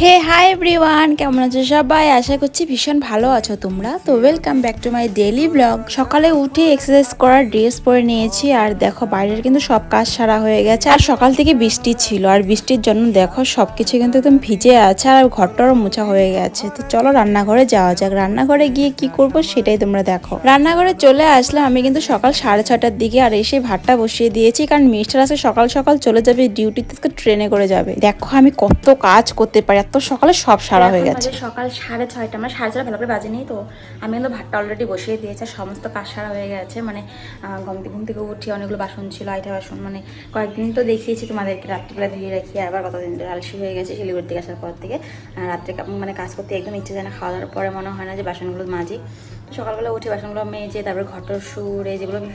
হে hi everyone কেমন আছো সবাই? আশা করছি ভীষণ ভালো আছো তোমরা। তো welcome back to my daily vlog সকালে উঠে এক্সারসাইজ করার ড্রেস পরে নিয়েছি আর দেখো বাইরের কিন্তু সব কাজ সারা হয়ে গেছে। আর সকাল থেকে বৃষ্টি ছিল আর বৃষ্টির জন্য দেখো সব কিছু কিন্তু একদম ভিজে আছে আর ঘরটারও মোছা হয়ে গেছে। তো চলো রান্নাঘরে যাওয়া যাক। রান্নাঘরে গিয়ে কি করব সেটাই তোমরা দেখো। রান্নাঘরে চলে আসলাম আমি কিন্তু সকাল সাড়ে ছটার দিকে আর এসে ভাতটা বসিয়ে দিয়েছি কারণ মিস্টার আছে সকাল সকাল চলে যাবে ডিউটিতে ট্রেনে করে যাবে। দেখো আমি কত কাজ করতে পারি এত সকালে সব সারা হয়ে গেছে। সকাল সাড়ে ছয়টা মানে সাড়ে ছটা ভালো করে বাজে নেই তো। আমি কিন্তু ভাতটা অলরেডি বসিয়ে দিয়েছি সমস্ত কাজ সারা হয়ে গেছে। মানে আহ, ঘুম থেকে উঠি অনেকগুলো বাসন ছিল আইটা বাসন মানে কয়েকদিন তো দেখিয়েছি তোমাদেরকে রাত্রিবেলা ধুয়ে রাখি আবার কতদিন ধরে আলসি হয়ে গেছে শিলিগুড়ি থেকে আসার পর থেকে। রাত্রে মানে কাজ করতে একদম ইচ্ছে যায় না খাওয়া দাওয়ার পরে মনে হয় না যে বাসনগুলো মাজি। তো সকালবেলা উঠে বাসনগুলো মেজে, তারপরে ঘটর সুরে যেগুলো আমি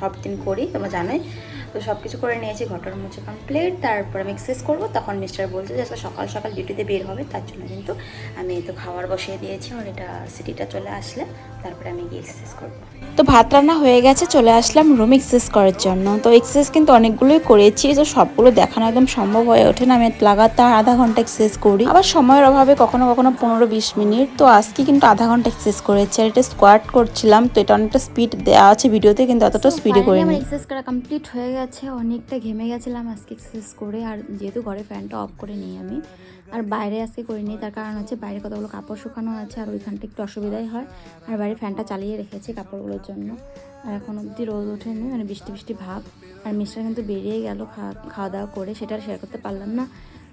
সব- দিন করি, তোমরা জানোই। তো সব কিছু করে নিয়েছি ঘটর মুছে কমপ্লিট তারপর আমি এক্সারসাইজ করব। তখন মিস্টার বলছে যে, আজকে সকাল সকাল ডিউটিতে বের হবে, তার জন্য কিন্তু আমি তো খাবার বসিয়ে দিয়েছি আর এটা সিটিটা চলে আসলে, তারপরে আমি গিয়ে এক্সারসাইজ করব। তো ভাত রান্না হয়ে গেছে, চলে আসলাম রুম এক্সারসাইজ করার জন্য। তো এক্সারসাইজ কিন্তু অনেকগুলোই করেছি, তো সবগুলো দেখানো একদম সম্ভব হয়ে ওঠে না। আমি লাগাতার আধা ঘণ্টা এক্সারসাইজ করি। আবার সময়ের অভাবে কখনো কখনো পনেরো বিশ মিনিট, তো আজকে কিন্তু আধা ঘণ্টা এক্সারসাইজ করেছি, আর এটা স্কোয়াট করছিলাম তো এটা অনেকটা স্পিড দেওয়া আছে ভিডিওতে কিন্তু অতটা স্পিডে আমার করিনি। এক্সারসাইজ করা কমপ্লিট হয়ে গেছে অনেকটা ঘেমে গেছিলাম আজকে এক্সারসাইজ করে আর যেহেতু ঘরে ফ্যানটা অফ করে নিই আমি আর বাইরে আজকে করিনি তার কারণ হচ্ছে বাইরে কতগুলো কাপড় শুকানো আছে আর ওইখানটা একটু অসুবিধাই হয় আর বাইরে ফ্যানটা চালিয়ে রেখেছি কাপড়গুলোর জন্য আর এখন অবধি রোদ ওঠেনি মানে বৃষ্টি বৃষ্টি ভাব আর মিস্টার কিন্তু বেরিয়ে গেল খাওয়া দাওয়া করে সেটা আর শেয়ার করতে পারলাম না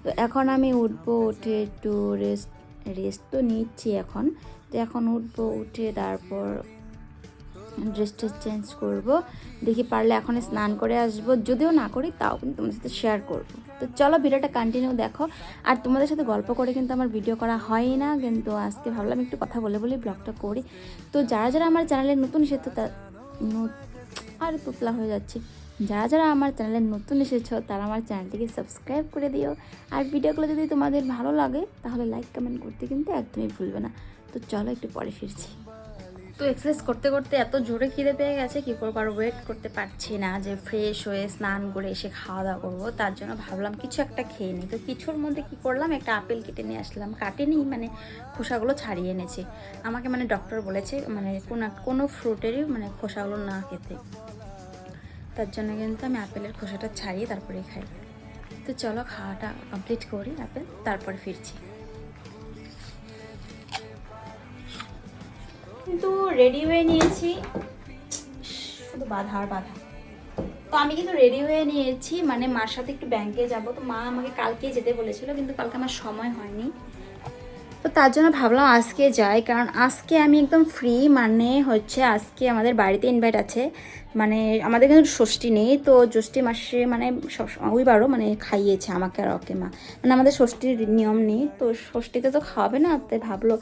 তো এখন আমি উঠবো উঠে একটু রেস্ট রেস্ট তো নিচ্ছি এখন। তো এখন উঠবো, উঠে তারপর ড্রেস ট্রেস চেঞ্জ করব। দেখি পারলে এখন স্নান করে আসব। যদিও না করি, তাও কিন্তু তোমাদের সাথে শেয়ার করব। তো চলো ভিডিওটা কন্টিনিউ দেখো। আর তোমাদের সাথে গল্প করে কিন্তু আমার ভিডিও করা হয় না। কিন্তু আজকে ভাবলাম একটু কথা বলে বলে ব্লগটা করি। তো যারা যারা আমার চ্যানেলে নতুন এসেছে তা আর তুতলা হয়ে যাচ্ছে। যারা যারা আমার চ্যানেলে নতুন এসেছ, তারা আমার চ্যানেলটিকে সাবস্ক্রাইব করে দিও। আর ভিডিওগুলো যদি তোমাদের ভালো লাগে, তাহলে লাইক কমেন্ট করতে কিন্তু একদমই ভুলবে না। তো চলো একটু পরে ফিরছি। তো এক্সারসাইজ করতে করতে এত জোরে খিদে পেয়ে গেছে, কি করব আর ওয়েট করতে পারছি না যে ফ্রেশ হয়ে স্নান করে এসে খাওয়া দাওয়া করব। তার জন্য ভাবলাম কিছু একটা খেয়ে নিই। তো কিছুর মধ্যে কি করলাম, একটা আপেল কেটে নিয়ে আসলাম। কাটেনি মানে খোসাগুলো ছাড়িয়ে এনেছি। আমাকে মানে ডক্টর বলেছে মানে কোনো কোনো ফ্রুটেরই মানে খোসাগুলো না খেতে। তার জন্য কিন্তু আমি আপেলের খোসাটা ছাড়িয়ে তারপরে খাই। তো চলো খাওয়াটা কমপ্লিট করি আপেল, তারপরে ফিরছি। কিন্তু রেডি হয়ে নিয়েছি। শুধু বাধা আর বাধা। তো আমি কিন্তু রেডি হয়ে নিয়েছি মানে মার সাথে একটু ব্যাংকে যাব। তো মা আমাকে কালকে যেতে বলেছিল, কিন্তু কালকে আমার সময় হয়নি। তো তার জন্য ভাবলাম আজকে যাই, কারণ আজকে আমি একদম ফ্রি মানে হচ্ছে আজকে আমাদের বাড়িতে ইনভাইট আছে। মানে আমাদের কিন্তু ষষ্ঠী নেই, তো জ্যৈষ্ঠী মাসে মানে সব ওইবারও মানে খাইয়েছে আমাকে আর ওকে মা। মানে আমাদের ষষ্ঠীর নিয়ম নেই, তো ষষ্ঠীতে তো খাওয়াবে না, তাই ভাবলো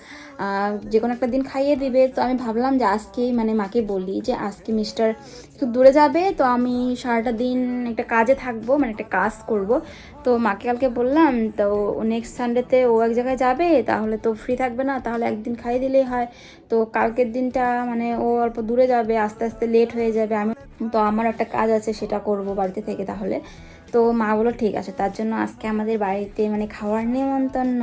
যে কোনো একটা দিন খাইয়ে দিবে। তো আমি ভাবলাম যে আজকেই মানে মাকে বলি যে আজকে মিস্টার একটু দূরে যাবে, তো আমি সারাটা দিন একটা কাজে থাকব মানে একটা কাজ করব। তো মাকে কালকে বললাম, তো নেক্সট সানডেতে ও এক জায়গায় যাবে, তাহলে তো ফ্রি থাকবে না, তাহলে একদিন খাইয়ে দিলেই হয়। তো কালকের দিনটা মানে ও অল্প দূরে যাবে, আস্তে আস্তে লেট হয়ে যাবে আমি তো আমার একটা কাজ আছে সেটা করব বাড়িতে থেকে তাহলে। তো মা বলল, ঠিক আছে। তার জন্য আজকে আমাদের বাড়িতে মানে খাওয়ার নেমন্তন্ন।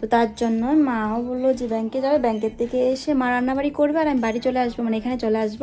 তো তার জন্য মাও বলল যে, ব্যাংকে যাবে। ব্যাংকের থেকে এসে মা রান্নাবাড়ি করবে আর আমি বাড়ি চলে আসব মানে এখানে চলে আসব।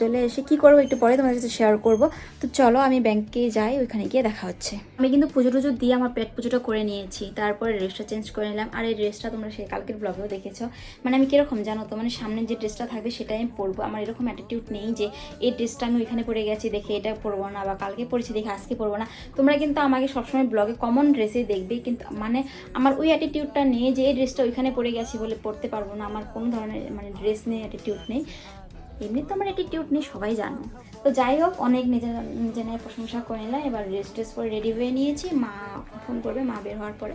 চলে এসে কি করব একটু পরে তোমাদের সাথে শেয়ার করব। তো চলো আমি ব্যাংকে যাই, ওইখানে গিয়ে দেখা হচ্ছে। আমি কিন্তু পুজো টুজো দিয়ে আমার পেট পুজোটা করে নিয়েছি। তারপরে ড্রেসটা চেঞ্জ করে নিলাম। আর এই ড্রেসটা তোমরা সেই কালকের ব্লগেও দেখেছ। মানে আমি কীরকম জানো তো মানে সামনে যে ড্রেসটা থাকবে সেটাই আমি পরবো। আমার এরকম অ্যাটিটিউড নেই যে, এই ড্রেসটা আমি ওইখানে পরে গেছি, দেখে এটা পরবো না বা কালকে পরেছি, দেখে আজকে পরবো না। তোমরা কিন্তু আমাকে সবসময় ব্লগে কমন ড্রেসে দেখবে, কিন্তু মানে আমার ওই অ্যাটিটিউডটা নেই যে, এই ড্রেসটা ওইখানে পরে গেছি বলে পড়তে পারব না। আমার কোনো ধরনের মানে ড্রেস নেই অ্যাটিটিউড নেই। এমনি তো আমার অ্যাটিটিউড নেই, সবাই জানো। তো যাই হোক, অনেক নিজের নিজে নিয়ে প্রশংসা করে নিলাম। এবার ড্রেস ড্রেস পরে রেডি হয়ে নিয়েছি। মা ফোন করবে, মা বের হওয়ার পরে।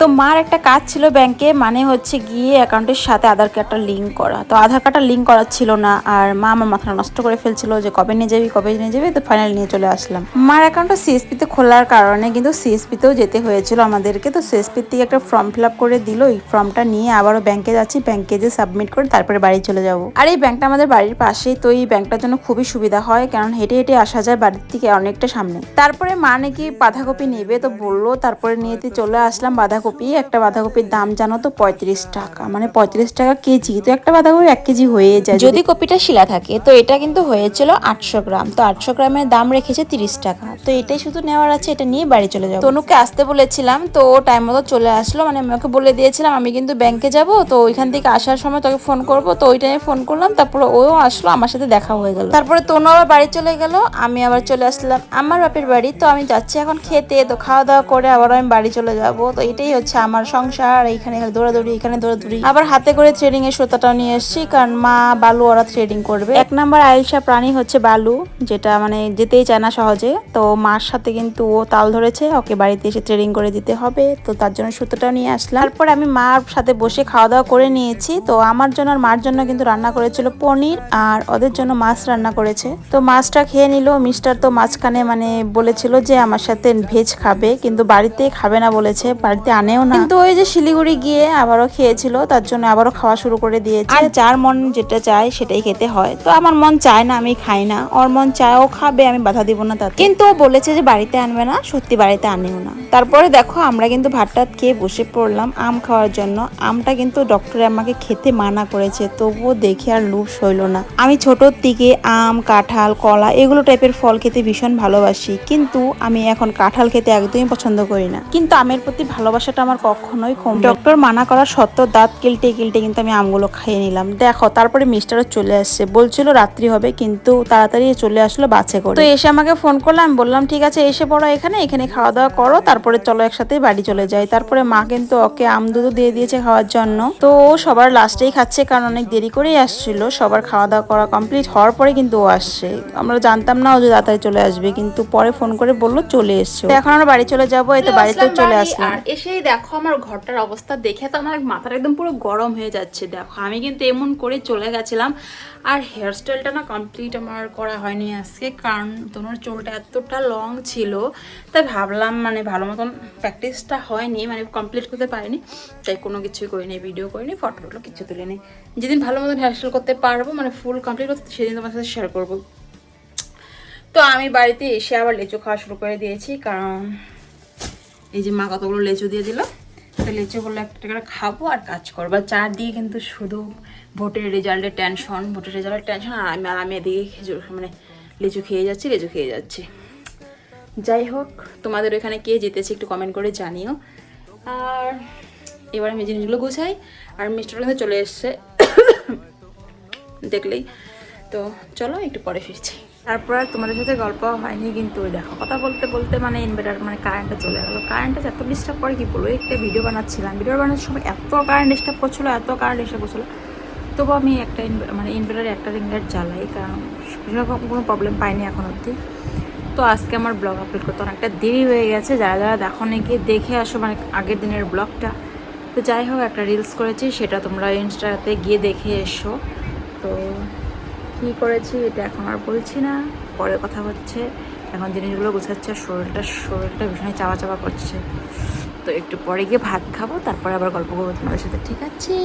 তো মার একটা কাজ ছিল ব্যাংকে মানে হচ্ছে গিয়ে অ্যাকাউন্টের সাথে আধার কার্ডটা লিঙ্ক করা। তো আধার কার্ডটা লিঙ্ক করা ছিল না, আর মা আমার মাথা নষ্ট করে ফেলছিল যে কবে নিয়ে যাবি, কবে নিয়ে যাবি, তো ফাইনাল নিয়ে চলে আসলাম। মার অ্যাকাউন্টটা সিএসপিতে খোলার কারণে কিন্তু সিএসপিতেও যেতে হয়েছিল আমাদেরকে। তো সিএসপির থেকে একটা ফর্ম ফিল আপ করে দিল, এই ফর্মটা নিয়ে আবারও ব্যাংকে যাচ্ছি ব্যাংকে যে সাবমিট করে তারপরে বাড়ি চলে যাব। আর এই ব্যাংকটা আমাদের বাড়ির পাশেই, তো এই ব্যাংকটার জন্য খুবই সুবিধা হয়, কারণ হেঁটে হেঁটে আসা যায় বাড়ির থেকে অনেকটা সামনে। তারপরে মা নাকি বাঁধাকপি নেবে তো বলল তারপরে নিয়েতে চলে আসলাম বাঁধাকপি। একটা বাঁধাকপির দাম জানো তো পঁয়ত্রিশ টাকা। মানে পঁয়ত্রিশ টাকা কেজি তো একটা বাঁধাকপি এক কেজি হয়ে যায় যদি কপিটা শিলা থাকে তো এটা কিন্তু হয়েছিল আটশো গ্রাম। তো আটশো গ্রামের দাম রেখেছে তিরিশ টাকা। তো এটাই শুধু নেওয়ার আছে এটা নিয়ে বাড়ি চলে যাব। তনুকে আসতে বলেছিলাম তো ও টাইম মতো চলে আসলো। মানে আমি ওকে বলে দিয়েছিলাম আমি কিন্তু ব্যাংকে যাব তো ওইখান থেকে আসার সময় তোকে ফোন করব। তো ওই টাইমে ফোন করলাম তারপরে ও আসলো আমার সাথে দেখা হয়ে গেল। তারপরে তনু আবার বাড়ি চলে গেল আমি আবার চলে আসলাম আমার বাপের বাড়ি। তো আমি যাচ্ছি এখন খেতে, তো খাওয়া দাওয়া করে আবার আমি বাড়ি চলে যাব। তো এটাই হচ্ছে আমার সংসার, এইখানে দৌড়াদৌড়ি, এখানে দৌড়াদৌড়ি। আবার হাতে করে থ্রেডিং এর সুতাটাও নিয়ে এসেছি, কারণ মা, বালু ওরা থ্রেডিং করবে। এক নাম্বার আইলসা প্রাণী হচ্ছে বালু, যেটা মানে যেতেই চায় না সহজে। তো মার সাথে কিন্তু ও তাল ধরেছে, ওকে বাড়িতে এসে ট্রেডিং করে দিতে হবে। তো তার জন্য সুতোটাও নিয়ে আসলাম। তারপর আমি মার সাথে বসে খাওয়া দাওয়া করে নিয়েছি। তো আমার জন্য আর মার জন্য কিন্তু রান্না করেছিল পনির, আর ওদের জন্য মাছ রান্না করেছে। তো মাছটা খেয়ে নিল, মিস্টার তো মাঝখানে মানে বলেছিল যে আমার সাথে ভেজ খাবে কিন্তু বাড়িতে খাবে না বলেছে বাড়িতে আনেও না। কিন্তু ওই যে শিলিগুড়ি গিয়ে আবারও খেয়েছিল তার জন্য আবারও খাওয়া শুরু করে দিয়েছে। আর যার মন যেটা চায় সেটাই খেতে হয়। তো আমার মন চায় না আমি খাই না। ওর মন চায় ও খাবে আমি বাধা দিব না তাতে। কিন্তু ও বলেছে যে বাড়িতে আনবে না সত্যি বাড়িতে আনেও না। তারপরে দেখো আমরা কিন্তু ভাত টাত খেয়ে বসে পড়লাম আম খাওয়ার জন্য। আমটা কিন্তু ডক্টরে আমাকে খেতে মানা করেছে তবুও দেখে আর লুপ সইল না। আমি ছোটোর থেকে আম কাঁঠাল কলা এগুলো টাইপের ফল খেতে ভীষণ ভালোবাসি। কিন্তু আমি এখন কাঁঠাল খেতে একদমই পছন্দ করি না। কিন্তু আমের প্রতি ভালোবাসাটা আমার কখনোই কম ডক্টর মানা করা সত্ত্বেও দাঁত কিলটে কিলটে কিন্তু আমি আমগুলো খেয়ে নিলাম। দেখো, তারপরে মিস্টারও চলে আসছে। বলছিল রাত্রি হবে, কিন্তু তাড়াতাড়ি চলে আসলো বাসে করে। তো এসে আমাকে ফোন করলাম বললাম, ঠিক আছে, এসে পড়ো এখানে এখানে খাওয়া দাওয়া করো, তারপরে চলো একসাথে বাড়ি চলে যাই। তারপরে মা কিন্তু ওকে আম দুধও দিয়ে দিয়েছে খাওয়ার জন্য। তো ও সবার লাস্টেই খাচ্ছে, কারণ অনেক দেরি করেই আসছিল। সবার খাওয়া দাওয়া করা কমপ্লিট হওয়ার পরে কিন্তু ও আসছে। আমরা জানতাম না ও যে তাড়াতাড়ি চলে আসবে, কিন্তু পরে ফোন করে বলল, চলে এসছে? এখন আমরা বাড়ি চলে যাব এই তো বাড়িতে চলে আসলাম। আর এসেই দেখো আমার ঘরটার অবস্থা দেখে তো আমার মাথাটা একদম পুরো গরম হয়ে যাচ্ছে। দেখো আমি কিন্তু এমন করে চলে গেছিলাম আর হেয়ার স্টাইলটা না কমপ্লিট আমার করা হয়নি আজকে কারণ তোমার চুলটা এতটা লং ছিল। তাই ভাবলাম মানে ভালো মতন প্র্যাকটিসটা হয়নি মানে কমপ্লিট করতে পারিনি। তাই কোনো কিছুই করিনি ভিডিও করিনি ফটো টটো কিছু তুলিনি। যেদিন ভালো মতন হেয়ার স্টাইল করতে পারব মানে ফুল কমপ্লিট করতে সেদিন তোমার সাথে শেয়ার করব। তো আমি বাড়িতে এসে আবার লেচু খাওয়া শুরু করে দিয়েছি, কারণ এই যে মা কতগুলো লেচু দিয়ে দিল, তো লেচুগুলো একটা করে খাব আর কাজ করব। চার দিয়ে কিন্তু শুধু ভোটের রেজাল্টের টেনশন ভোটের রেজাল্টের টেনশন আর আমি আর আমি এদিকে খেজুর মানে লিচু খেয়ে যাচ্ছি, লিচু খেয়ে যাচ্ছি। যাই হোক, তোমাদের ওখানে কে জিতেছে একটু কমেন্ট করে জানিও। আর এবার আমি জিনিসগুলো গুছাই, আর মিস্টার কিন্তু চলে এসছে। দেখলেই। তো চলো, একটু পরে ফিরছি। তারপর আর তোমাদের সাথে গল্প হয়নি, কিন্তু ওই দেখো, কথা বলতে বলতে মানে ইনভার্টার মানে কারেন্টটা চলে গেলো। কারেন্টটা এত ডিস্টার্ব করে কি বলব? একটা ভিডিও বানাচ্ছিলাম। ভিডিও বানানোর সময় এত কারেন্ট ডিস্টার্ব করছিল, এত কারেন্ট ডিস্টার্ব করছিল। তবু আমি একটা মানে ইনভার্টারে একটা রিংলাইট জ্বালাই, কারণ সেরকম কোনো প্রবলেম পাইনি এখন অবধি। তো আজকে আমার ব্লগ আপলোড করতে অনেকটা দেরি হয়ে গেছে। যারা যারা দেখো গিয়ে দেখে আসো মানে আগের দিনের ব্লগটা তো যাই হোক, একটা রিলস করেছি, সেটা তোমরা ইনস্টাতে গিয়ে দেখে এসো। তো কী করেছি এটা এখন আর বলছি না। পরে কথা হচ্ছে। এখন জিনিসগুলো গোছাচ্ছে আর শরীরটা শরীরটা ভীষণই চাওয়া চাওয়া করছে। তো একটু পরে গিয়ে ভাত খাব, তারপরে আবার গল্প করব তোমাদের সাথে, ঠিক আছে?